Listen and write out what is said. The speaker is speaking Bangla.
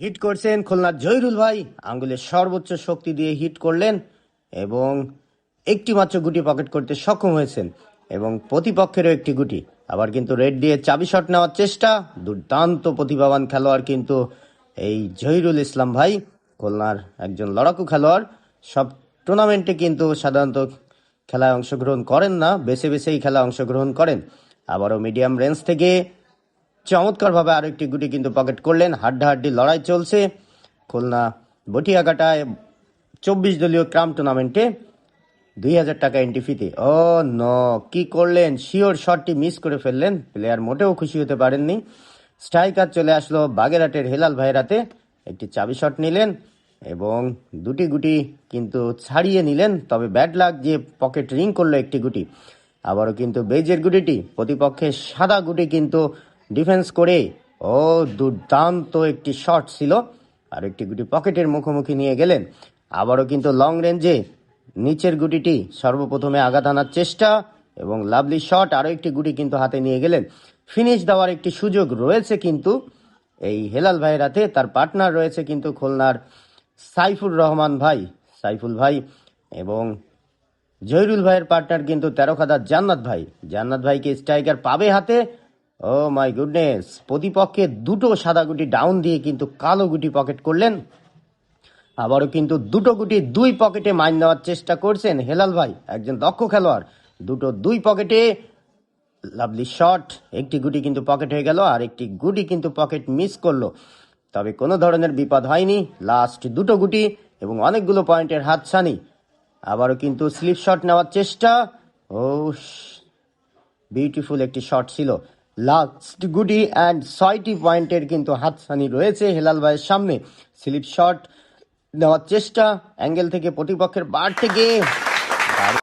হিট করছেন খুলনার জহিরুল ভাই। আঙ্গুলের সর্বোচ্চ শক্তি দিয়ে হিট করলেন এবং একটি মাত্র গুটি পকেট করতে সক্ষম হয়েছেন এবং প্রতিপক্ষেরও একটি গুটি। আবার কিন্তু রেড দিয়ে চাবি শট নেওয়ার চেষ্টা। দুর্দান্ত প্রতিভাবান খেলোয়াড় কিন্তু এই জহিরুল ইসলাম ভাই, খুলনার একজন লড়াকু খেলোয়াড়। সব টুর্নামেন্টে কিন্তু সাধারণত খেলায় অংশগ্রহণ করেন না, বেছে বেছেই খেলায় অংশগ্রহণ করেন। আবারও মিডিয়াম রেঞ্জ থেকে চমৎকারভাবে আরও একটি গুটি কিন্তু পকেট করলেন। হাড্ডাহাড্ডি লড়াই চলছে। খুলনা বটিয়াঘাটায় চব্বিশ দলীয় ক্রাম টুর্নামেন্টে দুই হাজার টাকা এন্ট্রি ফিতে ও ন, কি করলেন? শিওর শটটি মিস করে ফেললেন। প্লেয়ার মোটেও খুশি হতে পারেননি। স্ট্রাইকার চলে আসলো বাগেরহাটের হেলাল ভাইরাতে একটি চাবি শট নিলেন এবং দুটি গুটি কিন্তু ছাড়িয়ে নিলেন। তবে ব্যাড লাক যে পকেট রিং করল একটি গুটি। আবারও কিন্তু বেজের গুটিটি। প্রতিপক্ষের সাদা গুটি কিন্তু ডিফেন্স করে ও দুর্দান্ত একটি শট ছিল আর একটি গুটি পকেটের মুখোমুখি নিয়ে গেলেন। আবারও কিন্তু লং রেঞ্জে নিচের গুটিটি সর্বপ্রথমে আঘাত আনার চেষ্টা এবং লাভলি শট আরও একটি গুটি কিন্তু হাতে নিয়ে গেলেন। ফিনিশ দেওয়ার একটি সুযোগ রয়েছে কিন্তু এই হেলাল ভাইয়ের হাতে, তার পার্টনার রয়েছে কিন্তু খুলনার সাইফুর রহমান ভাই, সাইফুল ভাই এবং জহিরুল ভাইয়ের পার্টনার কিন্তু তেরো খাদার জান্নাত ভাই। জান্নাত ভাইকে স্ট্রাইকার পাবে হাতে ও মাই গুডনেস প্রতিপক্ষে দুটো সাদা গুটি ডাউন দিয়ে কিন্তু কালো গুটি পকেট করলেন। আবারও কিন্তু দুটো গুটি দুই পকেটে মাইন নেওয়ার চেষ্টা করছেন হেলাল ভাই, একজন দক্ষ খেলোয়াড়। দুটো দুই পকেটে লাভলি শট একটি গুটি কিন্তু পকেট হয়ে গেল আর একটি গুটি কিন্তু পকেট মিস করল। তবে কোনো ধরনের বিপদ হয়নি লাস্ট দুটো গুটি এবং অনেকগুলো পয়েন্টের হাতছানি। আবারও কিন্তু স্লিপ শট নেওয়ার চেষ্টা। ও বিউটিফুল একটি শট ছিল। লাস্ট গুডি অ্যান্ড ছয়টি পয়েন্টের কিন্তু হাতছানি রয়েছে হেলাল ভাইয়ের সামনে। স্লিপ শট নেওয়ার চেষ্টা, অ্যাঙ্গেল থেকে প্রতিপক্ষের বার থেকে